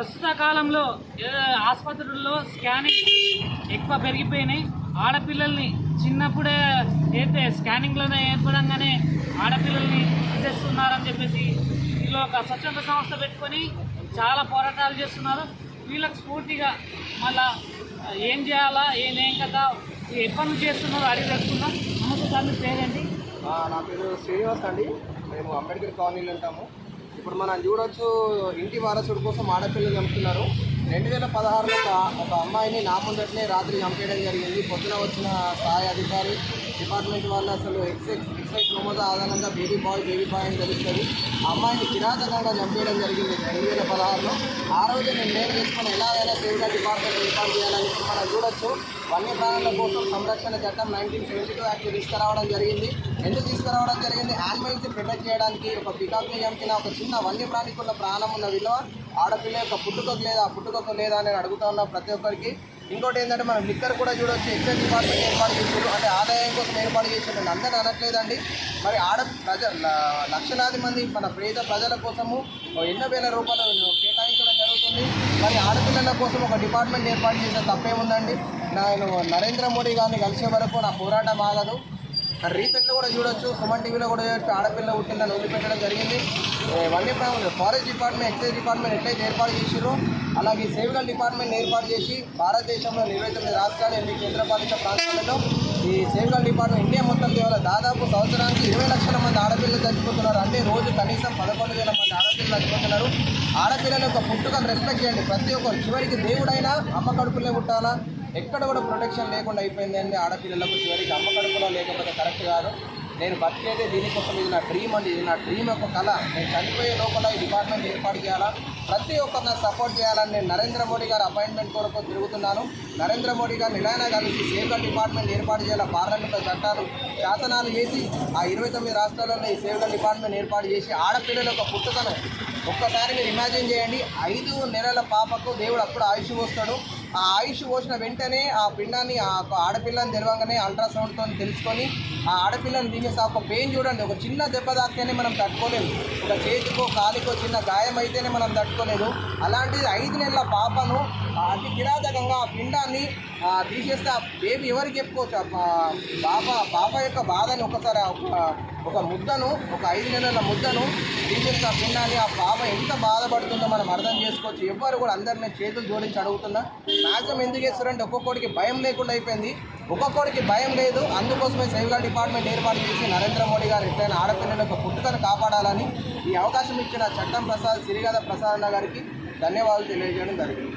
ప్రస్తుత కాలంలో ఆసుపత్రుల్లో స్కానింగ్ ఎక్కువ పెరిగిపోయినాయి. ఆడపిల్లల్ని చిన్నప్పుడే అయితే స్కానింగ్లోనే ఏర్పడంగానే ఆడపిల్లల్ని తీసేస్తున్నారని చెప్పేసి వీళ్ళు ఒక స్వచ్ఛంద సంస్థ పెట్టుకొని చాలా పోరాటాలు చేస్తున్నారు. వీళ్ళకి స్ఫూర్తిగా మళ్ళా ఏం చేయాలా ఏం ఏం కదా ఎప్పటి పనులు చేస్తున్నారో అడిగి తెలుసుకుందాం. నమస్తే సార్ మీ పేరేంటి? నా పేరు శ్రీనివాస్ అండి. మేము అంబేద్కర్ కాలనీలో ఉంటాము. ఇప్పుడు మనం చూడొచ్చు ఇంటి వారసుడు కోసం ఆడపిల్లలు చంపుతున్నారు. రెండు వేల పదహారులో ఒక అమ్మాయిని నా ముందటనే రాత్రి చంపేయడం జరిగింది. పొద్దున వచ్చిన స్థాయి అధికారి డిపార్ట్మెంట్ వాళ్ళు అసలు ఎక్సైజ్ ఎక్సైజ్ నమోదు ఆధారంగా బేబీ బాయ్ బేబీ బాయ్ అని తెలుస్తుంది. అమ్మాయిని కిరాతకంగా చంపేయడం జరిగింది రెండు వేల పదహారులో. ఆ రోజు నేను నేను చేసుకుని ఎలాగైనా సేవగా డిపార్ట్మెంట్ ఏర్పాటు చేయాలని మనం చూడొచ్చు. వన్యప్రాణుల కోసం సంరక్షణ చట్టం నైన్టీన్ సెవెంటీ టూ యాక్ట్ తీసుకురావడం జరిగింది. ఎందుకు తీసుకురావడం జరిగింది? యానిమల్స్ ప్రొటెక్ట్ చేయడానికి ఒక పికాక్ని చంపిన ఒక చిన్న వన్యప్రాణికి ఉన్న ప్రాణం ఉన్న విలువ ఆడపిల్ల యొక్క పుట్టుకకు లేదా పుట్టుకకు లేదా అని అడుగుతా ఉన్న ప్రతి ఒక్కరికి. ఇంకోటి ఏంటంటే మనం లిక్కర్ కూడా చూడొచ్చు ఎక్సైజ్ డిపార్ట్మెంట్ ఏర్పాటు చేసారు అంటే ఆదాయం కోసం ఏర్పాటు చేసారు అందరూ అనట్లేదండి. మరి ఆడ ప్రజ లక్షలాది మంది మన పేద ప్రజల కోసము ఎన్నో వేల రూపాయలు కేటాయించడం జరుగుతుంది. మరి ఆడపిల్లల కోసం ఒక డిపార్ట్మెంట్ ఏర్పాటు చేసే తప్పేముందండి? నేను నరేంద్ర మోడీ గారిని కలిసే వరకు నా పోరాటం ఆగదు. రీసెంట్లో కూడా చూడొచ్చు. సుమన్ టీవీలో కూడా చూడొచ్చు. ఆడపిల్ల పుట్టిందని వదిలిపెట్టడం జరిగింది. ఏ, వన్యప్రాణులు ఫారెస్ట్ డిపార్ట్మెంట్ ఎక్సైజ్ డిపార్ట్మెంట్ ఎట్లయితే ఏర్పాటు చేసిరో అలాగే సేవికల్ డిపార్ట్మెంట్ ఏర్పాటు చేసి భారతదేశంలో ఇరవై తొమ్మిది రాష్ట్రాలు ఎనిమిది కేంద్రపాలిత ప్రాంతాలలో ఈ సేవికల్ డిపార్ట్మెంట్ ఇండియా మొత్తం కేవలం దాదాపు సంవత్సరానికి ఇరవై లక్షల మంది ఆడపిల్లలు చచ్చిపోతున్నారు. అంటే రోజు కనీసం పదకొండు వేల మంది ఆడపిల్లలు చచ్చిపోతున్నారు. ఆడపిల్లల యొక్క పుట్టుకను రెస్పెక్ట్ చేయండి. ప్రతి ఒక్కరు చివరికి దేవుడైనా అమ్మ కడుపులే పుట్టాలా? ఎక్కడ కూడా ప్రొటెక్షన్ లేకుండా అయిపోయిందండి. ఆడపిల్లలకు చివరికి అమ్మ కడుపులో లేకపోతే కరెక్ట్ కాదు. నేను బతికేదే దీనికోసం ఇది నా డ్రీమ్ అండి. ఇది నా డ్రీమ్ యొక్క కళ. నేను చనిపోయే లోపల ఈ డిపార్ట్మెంట్ ఏర్పాటు చేయాలా? ప్రతి ఒక్కరు నాకు సపోర్ట్ చేయాలని నేను నరేంద్ర మోడీ గారి అపాయింట్మెంట్ కొరకు తిరుగుతున్నాను. నరేంద్ర మోడీ గారు నిలైనా కలిసి సేవల డిపార్ట్మెంట్ ఏర్పాటు చేయాల? పార్లమెంట్లో చట్టాలు శాసనాలు చేసి ఆ ఇరవై తొమ్మిది రాష్ట్రాలలో ఈ సేవల డిపార్ట్మెంట్ ఏర్పాటు చేసి ఆడపిల్లల యొక్క పుట్టుకను ఒక్కసారి మీరు ఇమాజిన్ చేయండి ఐదు నెలల పాపకు దేవుడు అప్పుడు ఆయుష్ పోస్తాడు. ఆ ఆయుష్ పోసిన వెంటనే ఆ పిండాన్ని ఆ ఆడపిల్లని తెలవంగానే అల్ట్రాసౌండ్తో తెలుసుకొని ఆ ఆడపిల్లని తీసేసి ఆ ఒక పెయిన్ చూడండి. ఒక చిన్న దెబ్బ తాకితేనే మనం తట్టుకోలేము ఒక చేతికో కాలికో చిన్న గాయం అయితేనే మనం తట్టుకోలేదు. అలాంటిది ఐదు నెలల పాపను అతి కిరాతకంగా ఆ పిండాన్ని తీసేస్తే ఆ బేబీ ఎవరికి చెప్పుకోవచ్చు? పాప పాప యొక్క బాధని ఒకసారి ఒక ముద్దను ఒక ఐదు నెలల ముద్దను తీసేస్తా తినాలి ఆ పాప ఎంత బాధపడుతుందో మనం అర్థం చేసుకోవచ్చు. ఎవ్వరు కూడా అందరినీ చేతులు జోడించి అడుగుతున్నా నాశనం ఎందుకు చేస్తారంటే ఒక్కొక్కడికి భయం లేకుండా అయిపోయింది. ఒక్కొక్కడికి భయం లేదు. అందుకోసమే సేవల డిపార్ట్మెంట్ ఏర్పాటు చేసి నరేంద్ర మోడీ గారు ఎట్లయినా ఆడపిల్లల యొక్క పుట్టుకను కాపాడాలని ఈ అవకాశం ఇచ్చిన చట్టం ప్రసాద్ సిరిగద ప్రసాద్ గారికి ధన్యవాదాలు తెలియజేయడం జరిగింది.